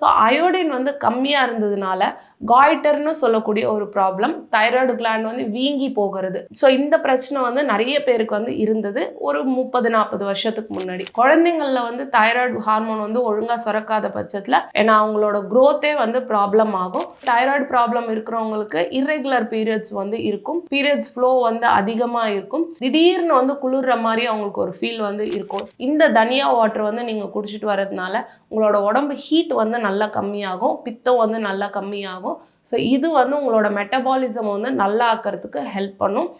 So iodine வந்து கம்மியாக இருந்ததுனால காய்டர்னு சொல்லக்கூடிய ஒரு ப்ராப்ளம் தைராய்டு கிளாண்ட் வந்து வீங்கி போகிறது. ஸோ இந்த பிரச்சனை வந்து நிறைய பேருக்கு வந்து இருந்தது ஒரு முப்பது நாற்பது வருஷத்துக்கு முன்னாடி. குழந்தைங்களில் வந்து தைராய்டு ஹார்மோன் வந்து ஒழுங்காக சுரக்காத பட்சத்தில் ஏன்னா அவங்களோட க்ரோத்தே வந்து ப்ராப்ளம் ஆகும். தைராய்டு ப்ராப்ளம் இருக்கிறவங்களுக்கு irregular பீரியட்ஸ் வந்து இருக்கும். பீரியட்ஸ் ஃப்ளோ வந்து அதிகமாக இருக்கும். திடீர்னு வந்து குளிர்ற மாதிரி அவங்களுக்கு ஒரு ஃபீல் வந்து இருக்கும். இந்த தனியா வாட்டர் வந்து நீங்கள் குடிச்சிட்டு வர்றதுனால உங்களோட உடம்பு ஹீட் வந்து நல்லா கம்மியாகும் பித்தம் வந்து நல்லா கம்மியாகும். ஸோ இது வந்து உங்களோட மெட்டபாலிசம் வந்து நல்லா ஆக்கிறதுக்கு ஹெல்ப் பண்ணும்.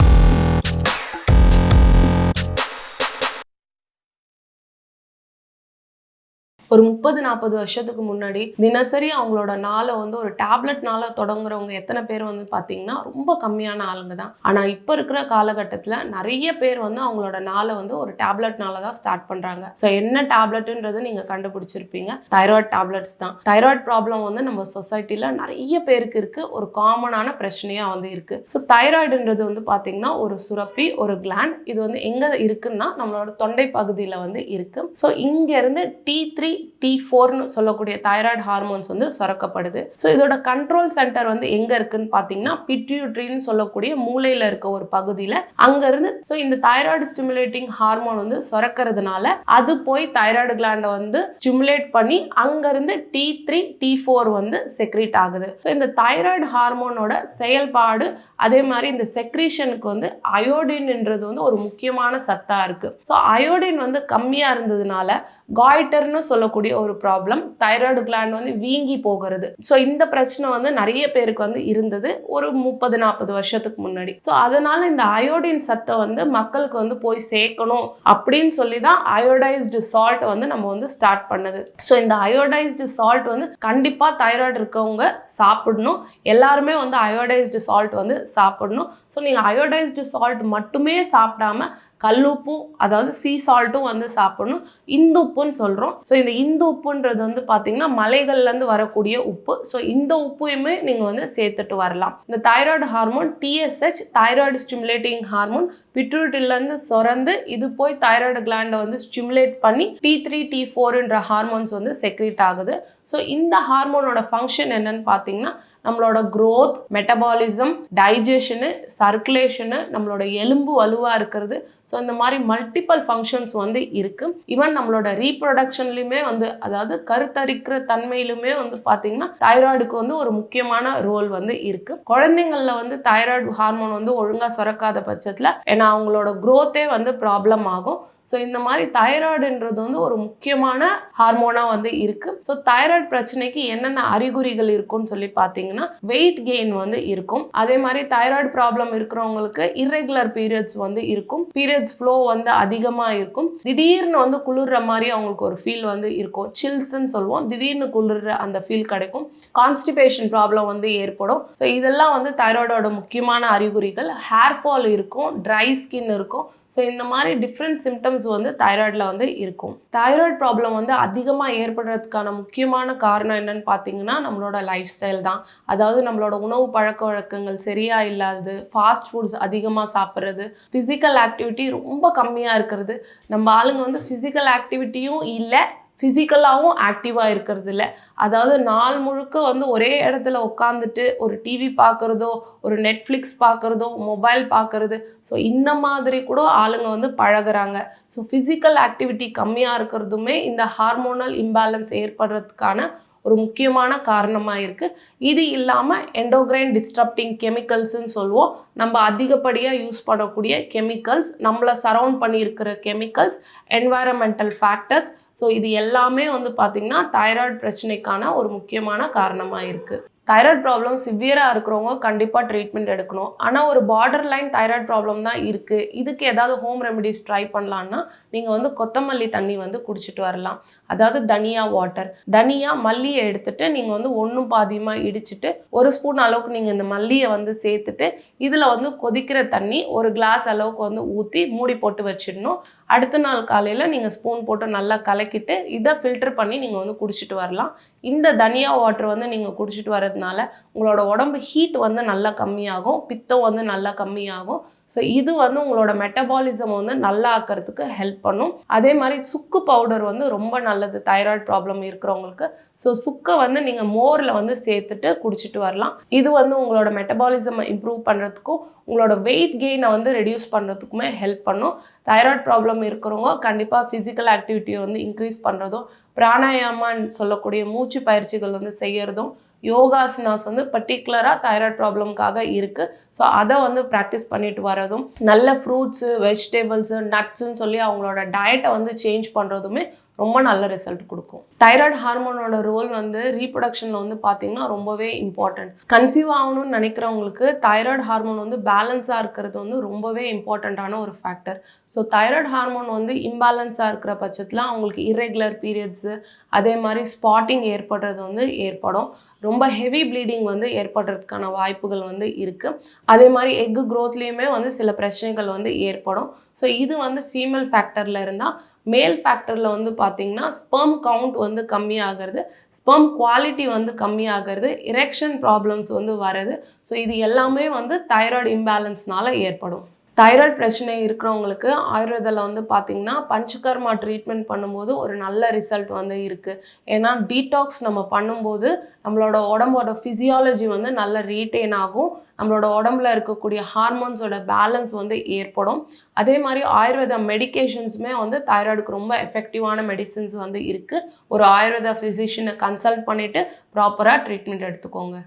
ஒரு முப்பது நாற்பது வருஷத்துக்கு முன்னாடி தினசரி அவங்களோட நாளை வந்து ஒரு டேப்லெட்னால தொடங்குறவங்க எத்தனை பேர் வந்து பார்த்தீங்கன்னா ரொம்ப கம்மியான ஆளுங்க தான். ஆனால் இப்போ இருக்கிற காலகட்டத்தில் நிறைய பேர் வந்து அவங்களோட நாளை வந்து ஒரு டேப்லெட்னால தான் ஸ்டார்ட் பண்ணுறாங்க ஸோ என்ன டேப்லெட்டுன்றது நீங்கள் கண்டுபிடிச்சிருப்பீங்க? தைராய்டு டேப்லெட்ஸ் தான். தைராய்டு ப்ராப்ளம் வந்து நம்ம சொசைட்டியில் நிறைய பேருக்கு இருக்குது ஒரு காமனான பிரச்சனையாக வந்து இருக்குது ஸோ தைராய்டுன்றது வந்து பார்த்தீங்கன்னா ஒரு சுரப்பி ஒரு கிளாண்ட் இது வந்து எங்கே இருக்குன்னா நம்மளோட தொண்டை பகுதியில் வந்து இருக்குது ஸோ இங்கேருந்து டி த்ரீ டி ஃபோர்னு சொல்லக்கூடிய தைராய்டு ஹார்மோன்ஸ் வந்து சுரக்கப்படுது. ஸோ இதோட கண்ட்ரோல் சென்டர் வந்து எங்கே இருக்குன்னு பார்த்தீங்கன்னா பிட்யூட்ரின்னு சொல்லக்கூடிய மூளையில் இருக்க ஒரு பகுதியில் அங்கேருந்து ஸோ இந்த தைராய்டு ஸ்டிமுலேட்டிங் ஹார்மோன் வந்து சுரக்கிறதுனால அது போய் தைராய்டு கிளாண்டை வந்து ஸ்டிமுலேட் பண்ணி அங்கேருந்து டி த்ரீ டி ஃபோர் வந்து செக்ரீட் ஆகுது. ஸோ இந்த தைராய்டு ஹார்மோனோட செயல்பாடு அதே மாதிரி இந்த செக்ரீஷனுக்கு வந்து அயோடின்ன்றது வந்து ஒரு முக்கியமான சத்தாக இருக்குது ஸோ அயோடின் வந்து கம்மியாக இருந்ததுனால காய்டர்னு சொல்லக்கூடிய ஒரு ப்ராப்ளம் தைராய்டு கிளாண்ட் வந்து வீங்கி போகிறது. ஸோ இந்த பிரச்சனை வந்து நிறைய பேருக்கு வந்து இருந்தது ஒரு முப்பது நாற்பது வருஷத்துக்கு முன்னாடி. ஸோ அதனால இந்த அயோடின் சத்தை வந்து மக்களுக்கு வந்து போய் சேர்க்கணும் அப்படின்னு சொல்லி தான் அயோடைஸ்டு சால்ட் வந்து நம்ம வந்து ஸ்டார்ட் பண்ணது. ஸோ இந்த அயோடைஸ்டு சால்ட் வந்து கண்டிப்பாக தைராய்டு இருக்கவங்க சாப்பிடணும். எல்லாருமே வந்து அயோடைஸ்டு சால்ட் வந்து சாப்பிடணும். ஸோ நீங்கள் அயோடைஸ்டு சால்ட் மட்டுமே சாப்பிடாம கல்லுப்பும் அதாவது சீ சால்ட்டும் வந்து சாப்பிடணும். இந்து உப்புன்னு சொல்கிறோம் ஸோ இந்த இந்து உப்புன்றது வந்து பார்த்தீங்கன்னா மலைகள்லேருந்து வரக்கூடிய உப்பு. ஸோ இந்த உப்பையுமே நீங்கள் வந்து சேர்த்துட்டு வரலாம். இந்த thyroid hormone TSH thyroid stimulating hormone பிட்ரூட்டிலேருந்து சுரந்து இது போய் தைராய்டு கிளாண்டை வந்து ஸ்டிமுலேட் பண்ணி டி த்ரீ டி ஃபோர்ன்ற ஹார்மோன்ஸ் வந்து செக்ரீட் ஆகுது. ஸோ இந்த ஹார்மோனோட ஃபங்க்ஷன் என்னன்னு பார்த்தீங்கன்னா நம்மளோட க்ரோத் மெட்டபாலிசம் டைஜஷனு சர்க்குலேஷனு நம்மளோட எலும்பு வலுவாக இருக்கிறது. ஸோ ஸோ இந்த மாதிரி மல்டிபிள் ஃபங்க்ஷன்ஸ் வந்து இருக்குது ஈவன் நம்மளோட ரீப்ரொடக்ஷன்லையுமே வந்து அதாவது கருத்தரிக்கிற தன்மையிலுமே வந்து பார்த்தீங்கன்னா தைராய்டுக்கு வந்து ஒரு முக்கியமான ரோல் வந்து இருக்குது குழந்தைங்களில் வந்து தைராய்டு ஹார்மோன் வந்து ஒழுங்காக சுரக்காத பட்சத்தில் ஏன்னா அவங்களோட க்ரோத்தே வந்து ப்ராப்ளம் ஆகும். ஸோ இந்த மாதிரி தைராய்டுன்றது வந்து ஒரு முக்கியமான ஹார்மோனாக வந்து இருக்குது ஸோ தைராய்டு பிரச்சனைக்கு என்னென்ன அறிகுறிகள் இருக்கும்னு சொல்லி பார்த்தீங்கன்னா வெயிட் கெயின் வந்து இருக்கும். அதே மாதிரி தைராய்டு ப்ராப்ளம் இருக்கிறவங்களுக்கு இர்ரெகுலர் பீரியட்ஸ் வந்து இருக்கும். பீரியட்ஸ் ஃப்ளோ வந்து அதிகமாக இருக்கும். திடீர்னு வந்து குளிர்ற மாதிரி அவங்களுக்கு ஒரு ஃபீல் வந்து இருக்கும். சில்ஸ்ன்னு சொல்லுவோம். திடீர்னு குளிர்ற அந்த ஃபீல் கிடைக்கும். கான்ஸ்டிபேஷன் ப்ராப்ளம் வந்து ஏற்படும். ஸோ இதெல்லாம் வந்து தைராய்டோட முக்கியமான அறிகுறிகள். ஹேர் ஃபால் இருக்கும். ட்ரை ஸ்கின் இருக்கும். ஸோ இந்த மாதிரி டிஃப்ரெண்ட் சிம்டம்ஸ் வந்து தைராய்டில் வந்து இருக்கும். தைராய்டு ப்ராப்ளம் வந்து அதிகமாக ஏற்படுறதுக்கான முக்கியமான காரணம் என்னன்னு பார்த்தீங்கன்னா நம்மளோட லைஃப் ஸ்டைல் தான். அதாவது நம்மளோட உணவு பழக்க வழக்கங்கள் சரியா இல்லாதது ஃபாஸ்ட் ஃபுட்ஸ் அதிகமாக சாப்பிட்றது ஃபிசிக்கல் ஆக்டிவிட்டி ரொம்ப கம்மியாக இருக்கிறது. நம்ம ஆளுங்க வந்து ஃபிசிக்கல் ஆக்டிவிட்டியும் இல்லை ஃபிசிக்கலாகவும் ஆக்டிவாக இருக்கிறது இல்லை அதாவது நாள் முழுக்க வந்து ஒரே இடத்துல உட்காந்துட்டு ஒரு டிவி பார்க்குறதோ ஒரு நெட்ஃப்ளிக்ஸ் பார்க்குறதோ மொபைல் பார்க்குறது ஸோ இந்த மாதிரி கூட ஆளுங்க வந்து பழகுறாங்க. ஸோ ஃபிசிக்கல் ஆக்டிவிட்டி கம்மியாக இருக்கிறதுமே இந்த ஹார்மோனல் இம்பேலன்ஸ் ஏற்படுறதுக்கான ஒரு முக்கியமான காரணமாக இருக்குது இது இல்லாமல் எண்டோக்ரைன் டிஸ்டர்ப்டிங் கெமிக்கல்ஸ்னு சொல்லுவோம் நம்ம அதிகப்படியாக யூஸ் பண்ணக்கூடிய கெமிக்கல்ஸ் நம்மளை சரவுண்ட் பண்ணியிருக்கிற கெமிக்கல்ஸ் என்வாயரமெண்டல் ஃபேக்டர்ஸ் ஸோ இது எல்லாமே வந்து பார்த்திங்கன்னா தைராய்டு பிரச்சனைக்கான ஒரு முக்கியமான காரணமாக இருக்குது தைராய்டு ப்ராப்ளம் சிவியராக இருக்கிறவங்க கண்டிப்பாக ட்ரீட்மெண்ட் எடுக்கணும். ஆனால் ஒரு பார்டர் லைன் தைராய்டு ப்ராப்ளம் தான் இருக்குது இதுக்கு ஏதாவது ஹோம் ரெமெடிஸ் ட்ரை பண்ணலான்னா நீங்கள் வந்து கொத்தமல்லி தண்ணி வந்து குடிச்சிட்டு வரலாம். அதாவது தனியா வாட்டர் தனியா மல்லியை எடுத்துட்டு நீங்கள் வந்து ஒன்றும் பாதியமாக இடிச்சிட்டு ஒரு ஸ்பூன் அளவுக்கு நீங்கள் இந்த மல்லியை வந்து சேர்த்துட்டு இதில் வந்து கொதிக்கிற தண்ணி ஒரு கிளாஸ் அளவுக்கு வந்து ஊற்றி மூடி போட்டு வச்சிடணும். அடுத்த நாள் காலையில் நீங்கள் ஸ்பூன் போட்டு நல்லா கலக்கிட்டு இதை ஃபில்டர் பண்ணி நீங்கள் வந்து குடிச்சிட்டு வரலாம். இந்த தனியா வாட்டர் வந்து நீங்கள் குடிச்சிட்டு வரதுனால இருக்கிறதுனால உங்களோட உடம்பு ஹீட் வந்து நல்லா கம்மியாகும் பித்தம் வந்து நல்லா கம்மியாகும். ஸோ இது வந்து உங்களோட மெட்டபாலிசம் வந்து நல்லா ஆக்கிறதுக்கு ஹெல்ப் பண்ணும். அதே மாதிரி சுக்கு பவுடர் வந்து ரொம்ப நல்லது தைராய்டு ப்ராப்ளம் இருக்கிறவங்களுக்கு. ஸோ சுக்கை வந்து நீங்கள் மோரில் வந்து சேர்த்துட்டு குடிச்சிட்டு வரலாம். இது வந்து உங்களோட மெட்டபாலிசம் இம்ப்ரூவ் பண்ணுறதுக்கும் உங்களோட வெயிட் கெயினை வந்து ரெடியூஸ் பண்ணுறதுக்குமே ஹெல்ப் பண்ணும். தைராய்டு ப்ராப்ளம் இருக்கிறவங்க கண்டிப்பாக ஃபிசிக்கல் ஆக்டிவிட்டியை வந்து இன்க்ரீஸ் பண்ணுறதும் பிராணாயாமான்னு சொல்லக்கூடிய மூச்சு பயிற்சிகள் வந்து செய்கிறதும் யோகாசனாஸ் வந்து பர்டிகுலராக தைராய்ட் ப்ராப்ளம்காக இருக்குது ஸோ அதை வந்து ப்ராக்டிஸ் பண்ணிட்டு வரதும் நல்ல ஃப்ரூட்ஸு வெஜிடபிள்ஸு நட்ஸுன்னு சொல்லி அவங்களோட டயட்டை வந்து சேஞ்ச் பண்ணுறதுமே ரொம்ப நல்ல ரிசல்ட் கொடுக்கும். தைராய்டு ஹார்மோனோட ரோல் வந்து ரீப்ரொடக்ஷனில் வந்து பார்த்தீங்கன்னா ரொம்பவே இம்பார்ட்டன்ட் கன்சீவ் ஆகணும்னு நினைக்கிறவங்களுக்கு தைராய்டு ஹார்மோன் வந்து பேலன்ஸாக இருக்கிறது வந்து ரொம்பவே இம்பார்ட்டண்ட்டான ஒரு ஃபேக்டர் ஸோ தைராய்டு ஹார்மோன் வந்து இம்பேலன்ஸாக இருக்கிற பட்சத்தில் அவங்களுக்கு இரெகுலர் பீரியட்ஸு அதே மாதிரி ஸ்பாட்டிங் ஏற்படுறது வந்து ஏற்படும். ரொம்ப ஹெவி ப்ளீடிங் வந்து ஏற்படுறதுக்கான வாய்ப்புகள் வந்து இருக்குது அதே மாதிரி எக்கு க்ரோத்லேயுமே வந்து சில பிரச்சனைகள் வந்து ஏற்படும். ஸோ இது வந்து ஃபீமேல் ஃபேக்டரில் இருந்தால் மேல் ஃபேக்டரில் வந்து பார்த்தீங்கன்னா ஸ்பெர்ம் கவுண்ட் வந்து கம்மியாகிறது ஸ்பெர்ம் குவாலிட்டி வந்து கம்மியாகிறது இரெக்ஷன் ப்ராப்ளம்ஸ் வந்து வருது ஸோ இது எல்லாமே வந்து தைராய்டு இம்பேலன்ஸ்னால ஏற்படும். தைராய்டு பிரச்சனை இருக்கிறவங்களுக்கு ஆயுர்வேதில் வந்து பார்த்திங்கன்னா பஞ்சகர்மா ட்ரீட்மெண்ட் பண்ணும்போது ஒரு நல்ல ரிசல்ட் வந்து இருக்குது ஏன்னா டீடாக்ஸ் நம்ம பண்ணும்போது நம்மளோட உடம்போட ஃபிசியாலஜி வந்து நல்ல ரீட்டெயின் ஆகும். நம்மளோட உடம்புல இருக்கக்கூடிய ஹார்மோன்ஸோட பேலன்ஸ் வந்து ஏற்படும். அதே மாதிரி ஆயுர்வேத மெடிகேஷன்ஸுமே வந்து தைராய்டுக்கு ரொம்ப எஃபெக்டிவான மெடிசின்ஸ் வந்து இருக்குது ஒரு ஆயுர்வேத ஃபிசிஷியனை கன்சல்ட் பண்ணிவிட்டு ப்ராப்பராக ட்ரீட்மெண்ட் எடுத்துக்கோங்க.